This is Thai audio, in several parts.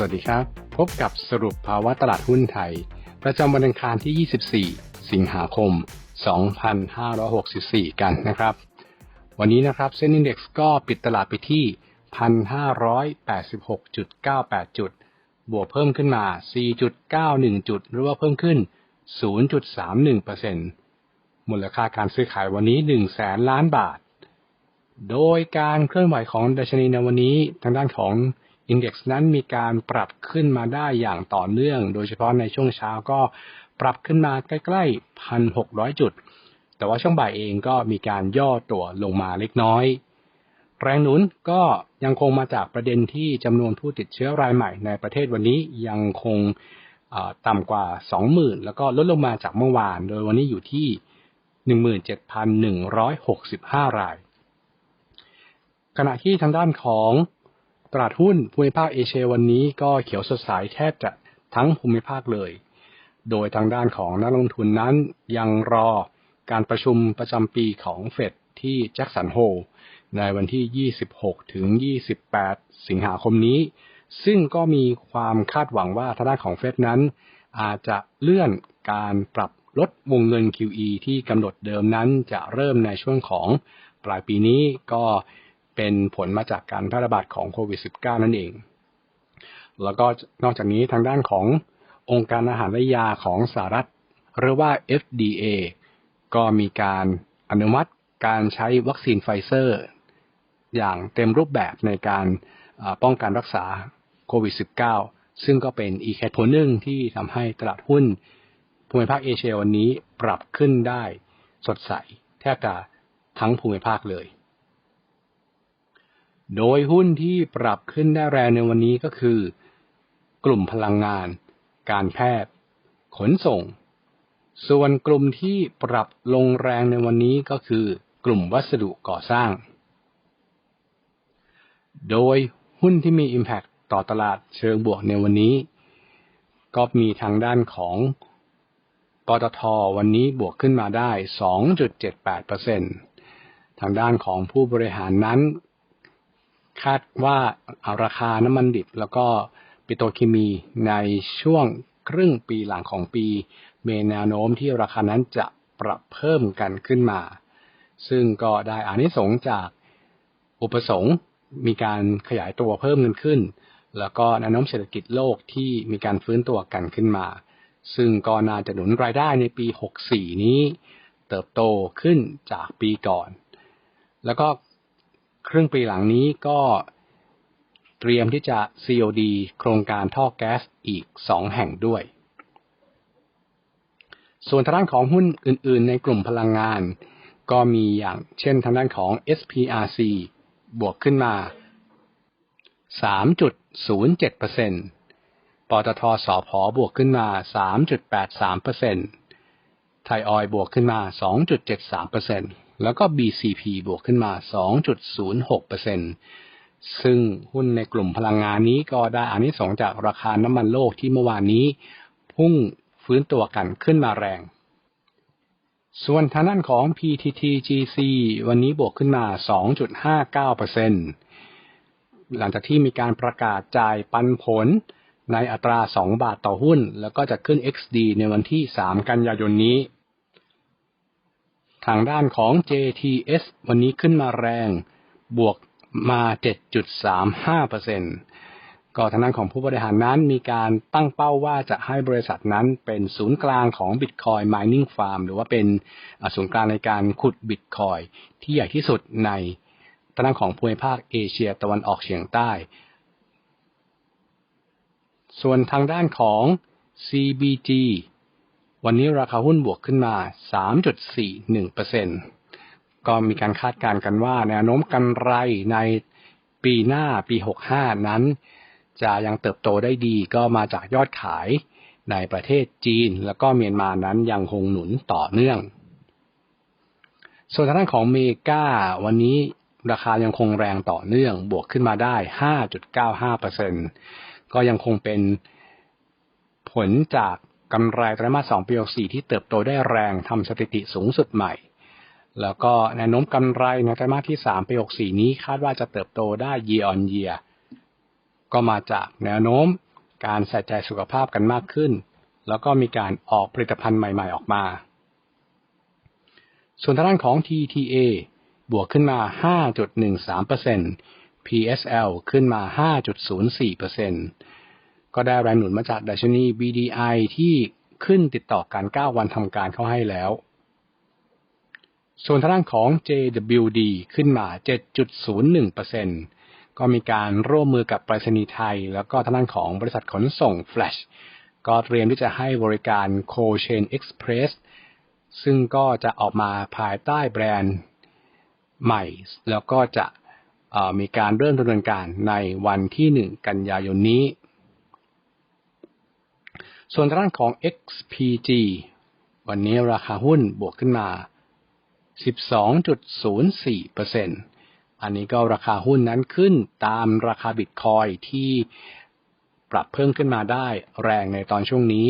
สวัสดีครับ พบกับสรุปภาวะตลาดหุ้นไทย ประจำวันอังคารที่ 24 สิงหาคม 2564 กันนะครับ วันนี้นะครับเส้นอินเด็กซ์ก็ปิดตลาดไปที่ 1,586.98 จุด บวกเพิ่มขึ้นมา 4.91 จุด หรือว่าเพิ่มขึ้น 0.31%มูลค่าการซื้อขายวันนี้1แสนล้านบาท โดยการเคลื่อนไหวของดัชนีในวันนี้ทางด้านของ อินเด็กซ์นั้นมีการปรับขึ้นมาได้อย่างต่อเนื่อง โดยเฉพาะในช่วงเช้าก็ปรับขึ้นมาใกล้ๆ1,600จุด แต่ว่าช่วงบ่ายเองก็มีการย่อตัวลงมาเล็กน้อย แรงหนุนก็ยังคงมาจากประเด็นที่จำนวนผู้ติดเชื้อรายใหม่ในประเทศวันนี้ยังคงต่ำกว่า 20,000 แล้วก็ลดลงมาจากเมื่อวาน โดยวันนี้อยู่ที่ 17,165 ราย ขณะที่ทางด้านของ ตลาดหุ้นภูมิภาคเอเชียวันนี้ก็เขียวสดใสแทบจะทั้งภูมิภาคเลย โดยทางด้านของนักลงทุนนั้นยังรอการประชุมประจำปีของเฟดที่แจ็คสันโฮในวันที่ 26 ถึง 28 สิงหาคมนี้ ซึ่งก็มีความคาดหวังว่าทางด้านของเฟดนั้น อาจจะเลื่อนการปรับลดวงเงิน QE ที่กำหนดเดิมนั้นจะเริ่มในช่วงของปลายปีนี้ก็ เป็นผลมาจากการแพร่ระบาดของโควิด -19 นั่นเอง แล้วก็นอกจากนี้ทางด้านขององค์การอาหารและยาของสหรัฐหรือว่า FDA ก็มีการอนุมัติการใช้วัคซีนไฟเซอร์ อย่างเต็มรูปแบบในการป้องกันรักษาโควิด -19 ซึ่งก็เป็นอีกเหตุผลหนึ่งที่ทำให้ตลาดหุ้นภูมิภาคเอเชียวันนี้ปรับขึ้นได้สดใสแทบจะทั้งภูมิภาคเลย โดยหุ้นที่ปรับขึ้นได้แรงในวันนี้ก็คือ กลุ่มพลังงาน การแพทย์ ขนส่ง ส่วนกลุ่มที่ปรับลงแรงในวันนี้ก็คือกลุ่มวัสดุก่อสร้าง โดยหุ้นที่มี Impact ต่อตลาดเชิงบวกในวันนี้ ก็มีทางด้านของปตทวันนี้บวกขึ้นมาได้ 2.78%ทางด้านของผู้บริหารนั้น คาดว่าเอาราคาน้ำมันดิบ แล้วก็ปิโตรเคมีในช่วงครึ่งปีหลังของปี เมีแนวโน้มที่ราคานั้นจะปรับเพิ่มกันขึ้นมา ซึ่งก็ได้อานิสงจากอุปสงค์มีการขยายตัวเพิ่มเงินขึ้น แล้วก็แนวโน้มเศรษฐกิจโลกที่มีการฟื้นตัวกันขึ้นมา ซึ่งก็น่าจะหนุนรายได้ในปี 64 นี้ เติบโตขึ้นจากปีก่อน แล้วก็ ครึ่งปีหลังนี้ก็เตรียมที่จะ COD โครงการท่อแก๊สอีก 2 แห่งด้วย ส่วนทางด้านของหุ้นอื่น ๆ ในกลุ่มพลังงาน ก็มีอย่างเช่นทางด้านของ SPRC บวกขึ้นมา 3.07%ปตทสอพอบวกขึ้นมา 3.83%ไทยออยบวกขึ้นมา 2.73% แล้วก็ BCP บวกขึ้นมา 2.06%ซึ่งหุ้นในกลุ่มพลังงานนี้ก็ได้อานิสงจากราคาน้ำมันโลกที่เมื่อวานนี้ พุ่งฟื้นตัวกันขึ้นมาแรง ส่วนทางด้านของ PTTGC วันนี้บวกขึ้นมา 2.59%หลังจากที่มีการประกาศจ่ายปันผลในอัตรา 2 บาทต่อหุ้น แล้วก็จะขึ้น XD ในวันที่ 3 กันยายนนี้ ทางด้านของ JTS วันนี้ขึ้นมาแรง บวกมา 7.35%ก็ทางด้านของผู้บริหารนั้นมีการตั้งเป้าว่าจะให้บริษัทนั้นเป็นศูนย์กลางของ Bitcoin Mining Farm หรือว่าเป็นศูนย์กลางในการขุด Bitcoin ที่ใหญ่ที่สุดในทางด้านของภูมิภาคเอเชียตะวันออกเฉียงใต้ ส่วนทางด้านของ CBG วันนี้ราคาหุ้นบวกขึ้นมา 3.41%ก็มีการคาดการณ์กันว่า แนวโน้มกำไรในปีหน้าปี 65 นั้น จะยังเติบโตได้ดีก็มาจากยอดขายในประเทศจีน แล้วก็เมียนมานั้นยังคงหนุนต่อเนื่อง ส่วนทางด้านของเมกาวันนี้ราคายังคงแรงต่อเนื่องบวกขึ้นมาได้ 5.95%ก็ยังคงเป็นผลจาก กำไรไตรมาส2ปี64ที่เติบโตได้แรงทำสถิติสูงสุดใหม่ แล้วก็แนวโน้มกำไรในไตรมาสที่3ปี64นี้คาดว่าจะเติบโตได้ year on year ก็มาจากแนวโน้มการใส่ใจสุขภาพกันมากขึ้น แล้วก็มีการออกผลิตภัณฑ์ใหม่ ๆ ออกมา ส่วนทางด้านของ TTA บวกขึ้นมา 5.13% PSL ขึ้นมา 5.04% ก็ได้แรงหนุนมาจากดัชนี BDI ที่ขึ้นติดต่อกัน 9 วันทำการเข้าให้แล้ว ส่วนทางด้านของ JWD ขึ้นมา 7.01%ก็มีการร่วมมือกับไปรษณีย์ไทย แล้วก็ทางด้านของบริษัทขนส่ง Flash ก็เตรียมที่จะให้บริการ Co-Chain Express ซึ่งก็จะออกมาภายใต้แบรนด์ใหม่ แล้วก็จะมีการเริ่มดำเนินการในวันที่ 1 กันยายนนี้ ส่วนทางด้านของ XPG วันนี้ราคาหุ้นบวกขึ้นมา 12.04%อันนี้ก็ราคาหุ้นนั้นขึ้นตามราคาบิตคอยที่ปรับเพิ่มขึ้นมาได้แรงในตอนช่วงนี้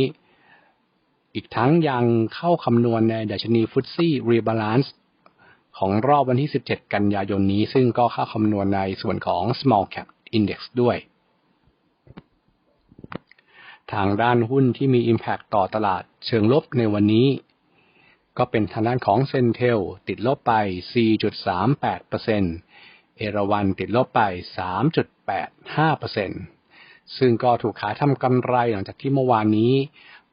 อีกทั้งยังเข้าคำนวณในดัชนีฟุตซี่รีบาลานซ์ของรอบวันที่ 17 กันยายนนี้ ซึ่งก็เข้าคำนวณในส่วนของ small cap index ด้วย ทางด้านหุ้นที่มี Impact ต่อตลาดเชิงลบในวันนี้ ก็เป็นทางด้านของเซนเทลติดลบไป 4.38%เอราวันติดลบไป 3.85%ซึ่งก็ถูกขายทำกำไรหลังจากที่เมื่อวานนี้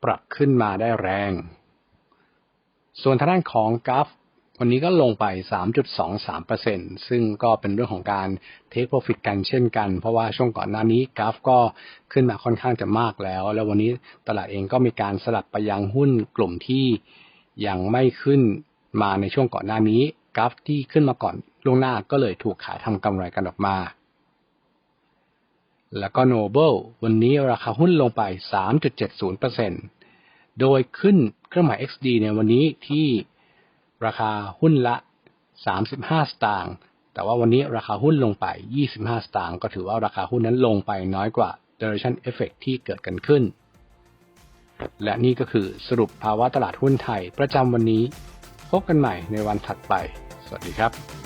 ปรับขึ้นมาได้แรง ส่วนทางด้านของกราฟ วันนี้ก็ลงไป 3.23%ซึ่งก็เป็นเรื่องของการ take profit กันเช่นกัน เพราะว่าช่วงก่อนหน้านี้กราฟก็ขึ้นมาค่อนข้างจะมากแล้ว แล้ววันนี้ตลาดเองก็มีการสลับไปยังหุ้นกลุ่มที่ยังไม่ขึ้นมาในช่วงก่อนหน้านี้ กราฟที่ขึ้นมาก่อนล่วงหน้าก็เลยถูกขายทำกำไรกันออกมา แล้วก็ Noble วันนี้ราคาหุ้นลงไป 3.70%โดยขึ้นเครื่องหมาย XD ในวันนี้ที่ ราคาหุ้นละ 35 สตางค์แต่ว่าวันนี้ราคาหุ้นลงไป 25 สตางค์ก็ถือว่าราคาหุ้นนั้นลงไปน้อยกว่า duration effect ที่เกิดกันขึ้น และนี่ก็คือสรุปภาวะตลาดหุ้นไทยประจำวันนี้ พบกันใหม่ในวันถัดไป สวัสดีครับ